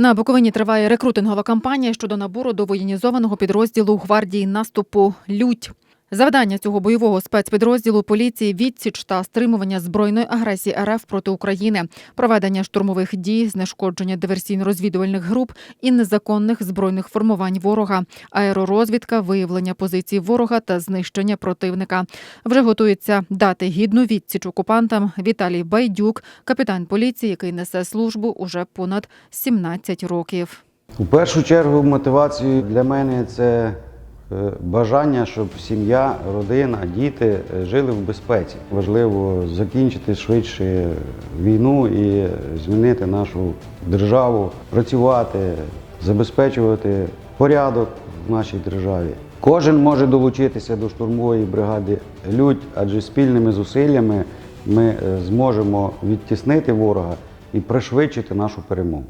На Буковині триває рекрутингова кампанія щодо набору до воєнізованого підрозділу гвардії наступу Лють. Завдання цього бойового спецпідрозділу поліції відсіч та стримування збройної агресії РФ проти України, проведення штурмових дій, знешкодження диверсійно-розвідувальних груп і незаконних збройних формувань ворога, аеророзвідка, виявлення позицій ворога та знищення противника. Вже готується дати гідну відсіч окупантам Віталій Байдюк, капітан поліції, який несе службу уже понад 17 років. У першу чергу мотивацією для мене це бажання, щоб сім'я, родина, діти е, жили в безпеці. Важливо закінчити швидше війну і змінити нашу державу, працювати, забезпечувати порядок в нашій державі. Кожен може долучитися до штурмової бригади Людь, адже спільними зусиллями ми е, зможемо відтіснити ворога і пришвидшити нашу перемогу.